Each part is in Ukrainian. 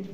Ой,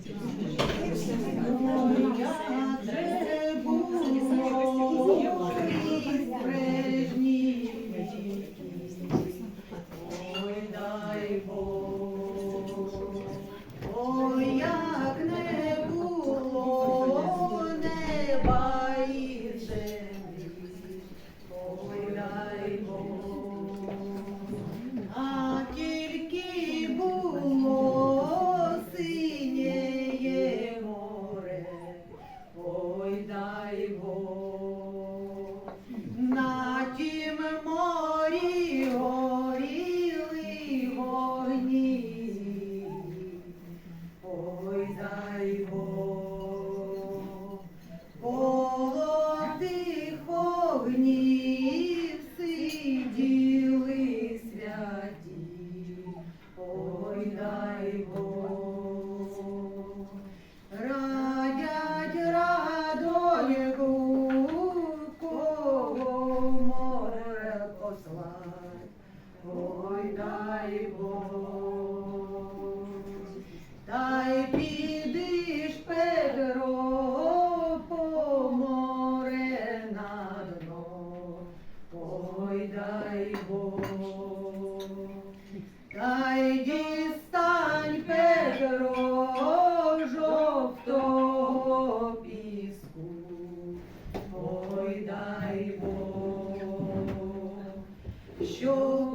sure.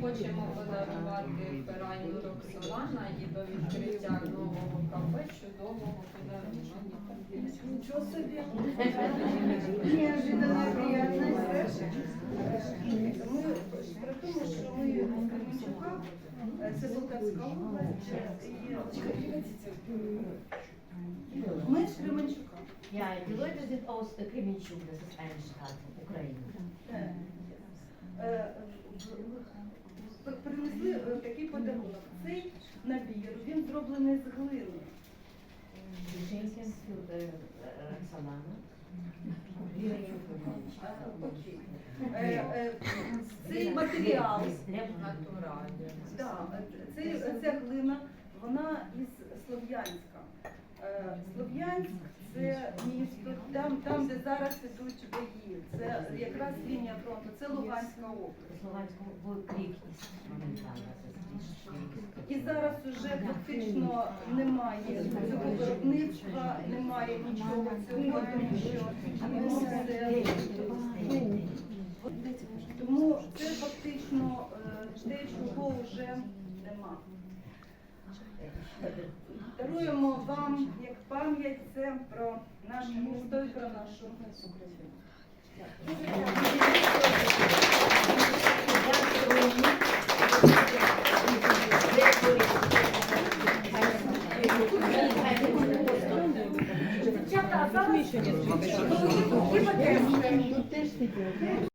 Хочемо подарувати Пераню Роксолана і до відкриття нового кафе чудового. Неожиданная приятность. Ми при тому, що ми з Кременчука, це Полтавська область, і ми з Кременчука. Ja, die Leute sind aus Kremenchuk, das ist Ukraine. Принесли е, такий подарунок. Цей набір, він зроблений з глини. Е, е, Цей матеріал. Да, ця глина, вона із Слов'янська. Е, Слов'янськ це місто, там, там, де зараз ідуть бої. Це якраз лінія фронту, це Луганська область. І зараз уже фактично немає цього виробництва, немає нічого цього, тому що тому це фактично е, те, чого вже нема. Даруємо вам як пам'ять це про наше місто і про нашу Україну. Дякую.